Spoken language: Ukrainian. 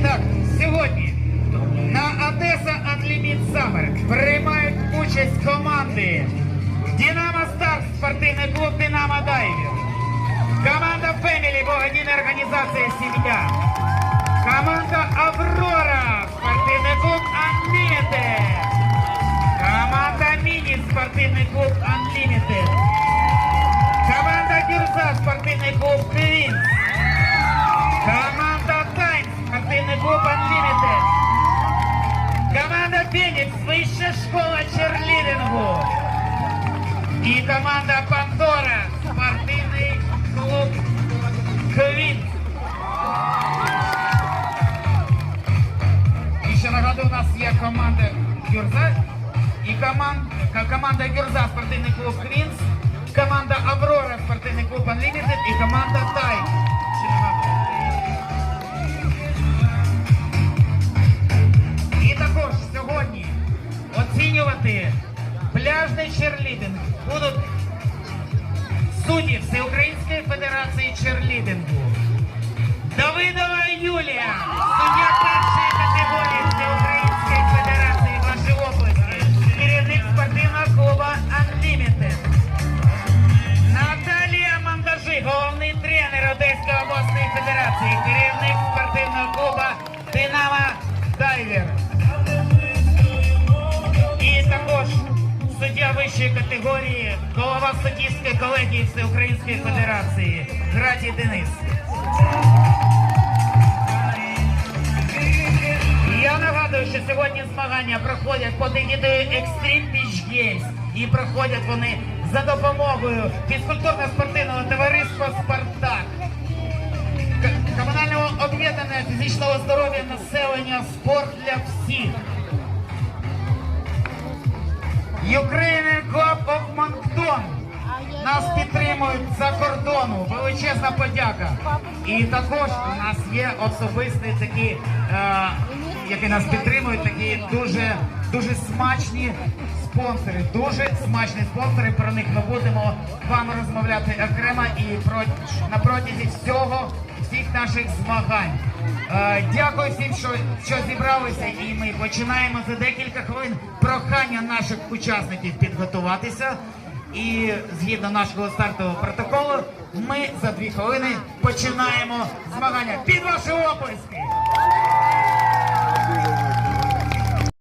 І так, сьогодні на Одеса Unlimited Summer приймають участь команди Динамо Старт, спортивний клуб Динамо Дайвер, команда Фемілі, благодійна організація Сім'я, команда Аврора, спортивний клуб Unlimited, команда Міні, спортивний клуб Unlimited, команда Дюрза, спортивний клуб Квінс, І команда Пандора, спортивний клуб Квін. І ще нагадую, у нас є команда Гюрза і команд, ка- команда Гюрза, спортивний клуб Квінс, команда Аврора, спортивний клуб Unlimited і команда нагадую. І також сьогодні оцінювати пляжний черлідинг будуть судді Всеукраїнської Федерації черлідингу. Давидова Юлія, суддя першої категорії Всеукраїнської Федерації вашої області, керівник спортивного клубу Unlimited. Наталія Мандажи, головний тренер Одеської обласної федерації, керівник спортивного клубу Динамо Дайвер. Вищої категорії, голова суддівської колегії Всеукраїнської Федерації Граді Денис. Я нагадую, що сьогодні змагання проходять під егідою Extreme Beach Games і проходять вони за допомогою фізкультурно-спортивного товариства Спартак. Комунального об'єднання фізичного здоров'я населення спорт для всіх. Ukrainian Club of Moncton. Нас підтримують за кордону. Величезна подяка. І також у нас є особисті такі, е, які нас підтримують, такі дуже, дуже смачні спонсори. Дуже смачні спонсори. Про них ми будемо вам розмовляти окремо і про, на протязі всього всіх наших змагань. Е, Дякую всім, що, що зібралися, і ми починаємо за декілька хвилин прохання наших учасників підготуватися. І згідно нашого стартового протоколу, ми за дві хвилини починаємо змагання. Під ваші оплески!